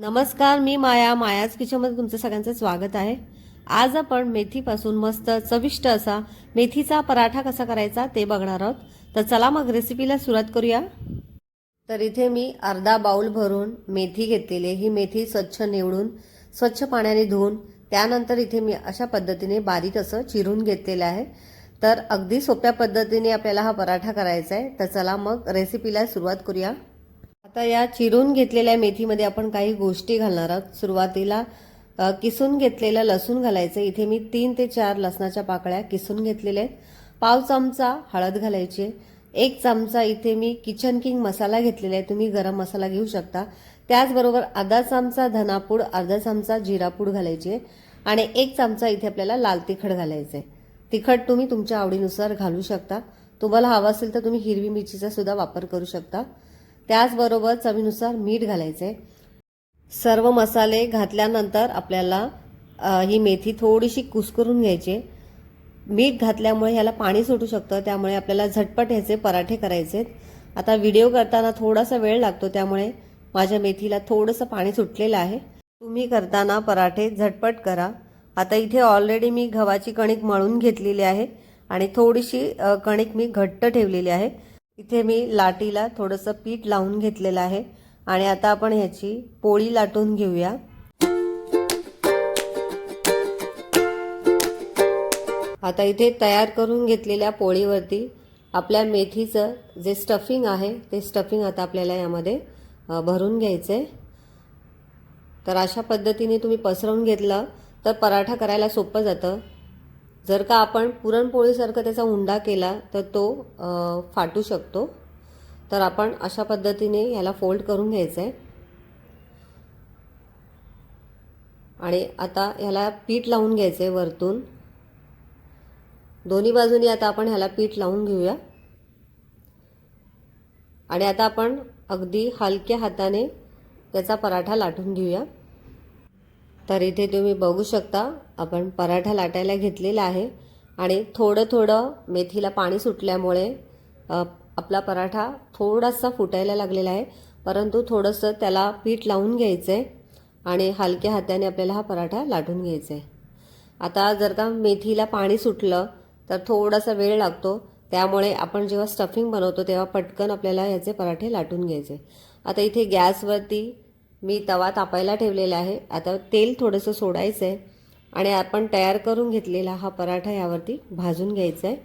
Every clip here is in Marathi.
नमस्कार मी माया मायाच किचनमध्ये तुमचं सगळ्यांचं स्वागत आहे. आज आपण मेथीपासून मस्त चविष्ट असा मेथीचा पराठा कसा करायचा ते बघणार आहोत. तर चला मग रेसिपीला सुरुवात करूया. तर इथे मी अर्धा बाऊल भरून मेथी घेतलेली ही मेथी स्वच्छ निवडून स्वच्छ पाण्याने धुवून त्यानंतर इथे मी अशा पद्धतीने बारीक असं चिरून घेतलेलं आहे. तर अगदी सोप्या पद्धतीने आपल्याला हा पराठा करायचा आहे. तर चला मग रेसिपीला सुरुवात करूया. आता या चिरून घेतलेल्या मेथीमध्ये आपण काही गोष्टी घालणार आहोत. सुरुवातीला किसून घेतलेलं लसूण घालायचं. इथे मी तीन ते चार लसणाच्या पाकळ्या किसून घेतलेल्या आहेत. पाव चमचा हळद घालायची एक चमचा इथे मी किचन किंग मसाला घेतलेला आहे. तुम्ही गरम मसाला घेऊ शकता. त्याचबरोबर अर्धा चमचा धनापूड अर्धा चमचा जिरापूड घालायची आणि एक चमचा इथे आपल्याला लाल तिखट घालायचं आहे. तिखट तुम्ही तुमच्या आवडीनुसार घालू शकता. तुम्हाला हवं असेल तर तुम्ही हिरवी मिरचीचा सुद्धा वापर करू शकता. त्याचबरोबर चवीनुसार मीठ घालायचं. आहे सर्व मसाले घातल्यानंतर आपल्याला ही मेथी थोडीशी कुस्करून घ्यायची. मीठ घातल्यामुळे ह्याला पाणी सुटू शकतं त्यामुळे आपल्याला झटपट ह्याचे पराठे करायचे आता व्हिडिओ करताना थोडासा वेळ लागतो त्यामुळे माझ्या मेथीला थोडंसं पाणी सुटलेलं आहे. तुम्ही करताना पराठे झटपट करा. आता इथे ऑलरेडी मी गव्हाची कणिक मळून घेतलेली आहे आणि थोडीशी कणिक मी घट्ट ठेवलेली आहे. इथे मी लाटीला थोडंसं पीठ लावून घेतलेलं आहे. आणि आता आपण ह्याची पोळी लाटून घेऊया. आता इथे तयार करून घेतलेल्या पोळीवरती आपल्या मेथीचं जे स्टफिंग आहे ते स्टफिंग आता आपल्याला यामध्ये भरून घ्यायचं आहे तर अशा पद्धतीने तुम्ही पसरवून घेतलं तर पराठा करायला सोपं जातं. जर का आपण पुरणपोळीसारखं त्याचा उंडा केला तर तो फाटू शकतो. तर आपण अशा पद्धतीने ह्याला फोल्ड करून घ्यायचं आहे आणि आता ह्याला पीठ लावून घ्यायचं आहे वरतून. दोन्ही बाजूनी आता आपण ह्याला पीठ लावून घेऊया. आणि आता आपण अगदी हलक्या हाताने त्याचा पराठा लाटून घेऊया. तर इथे तुम्ही बघू शकता आपण पराठा लाटायला घेतलेला आहे. आणि थोडं थोडं मेथीला पाणी सुटल्यामुळे आपला पराठा थोडासा फुटायला लागलेला आहे. परंतु थोडंसं त्याला पीठ लावून घ्यायचं आहे आणि हलक्या हाताने आपल्याला हा पराठा लाटून घ्यायचा आहे आता जर का मेथीला पाणी सुटलं तर थोडासा वेळ लागतो. त्यामुळे आपण जेव्हा स्टफिंग बनवतो तेव्हा पटकन आपल्याला ह्याचे पराठे लाटून घ्यायचे. आता इथे गॅसवरती मी तवा तापायला ठेवलेला आहे. आता तेल थोडंसं सोडायचं आहे आणि आपण तयार करून घेतलेला हा पराठा यावरती भाजून घ्यायचा आहे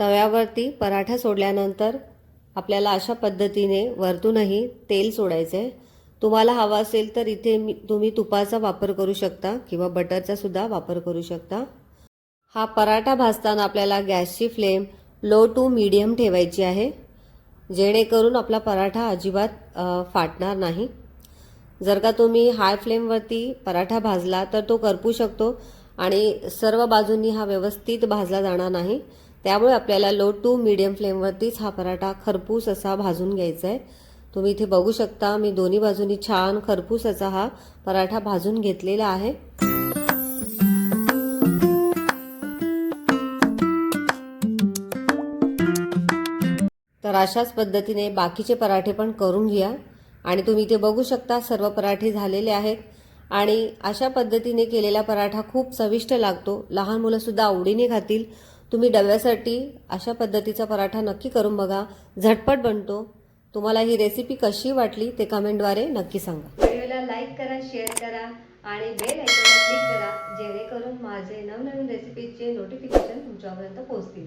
तव्यावरती पराठा सोडल्यानंतर आपल्याला अशा पद्धतीने वरतूनही तेल सोडायचं आहे तुम्हाला हवा असेल तर इथे मी तुम्ही तुपाचा वापर करू शकता किंवा बटरचा सुद्धा वापर करू शकता. हा पराठा भाजताना आपल्याला गॅसची फ्लेम लो टू मीडियम ठेवायची आहे. जेणेकरून आपला पराठा अजिबात फाटणार नाही. जर का तुम्ही हाय फ्लेमवरती पराठा भाजला तर तो करपू शकतो आणि सर्व बाजूंनी हा व्यवस्थित भाजला जाणार नाही. त्यामुळे आपल्याला लो टू मीडियम फ्लेमवरतीच हा पराठा खरपूस असा भाजून घ्यायचा आहे तुम्ही इथे बघू शकता मी दोन्ही बाजूनी छान खरपूस असा हा पराठा भाजून घेतलेला आहे. अशाच पद्धतीने बाकीचे पराठे पण करून घ्या. आणि तुम्ही ते बघू शकता सर्व पराठे झालेले आहेत. आणि अशा पद्धतीने केलेला पराठा खूप चविष्ट लागतो. लहान मुलंसुद्धा आवडीने खातील. तुम्ही डब्यासाठी अशा पद्धतीचा पराठा नक्की करून बघा. झटपट बनतो. तुम्हाला ही रेसिपी कशी वाटली ते कमेंटद्वारे नक्की सांगा. व्हिडिओला लाईक करा शेअर करा आणि बेल आयकॉनला क्लिक करा जेणेकरून माझे नवनवीन रेसिपीचे नोटिफिकेशन तुमच्यापर्यंत पोहोचतील.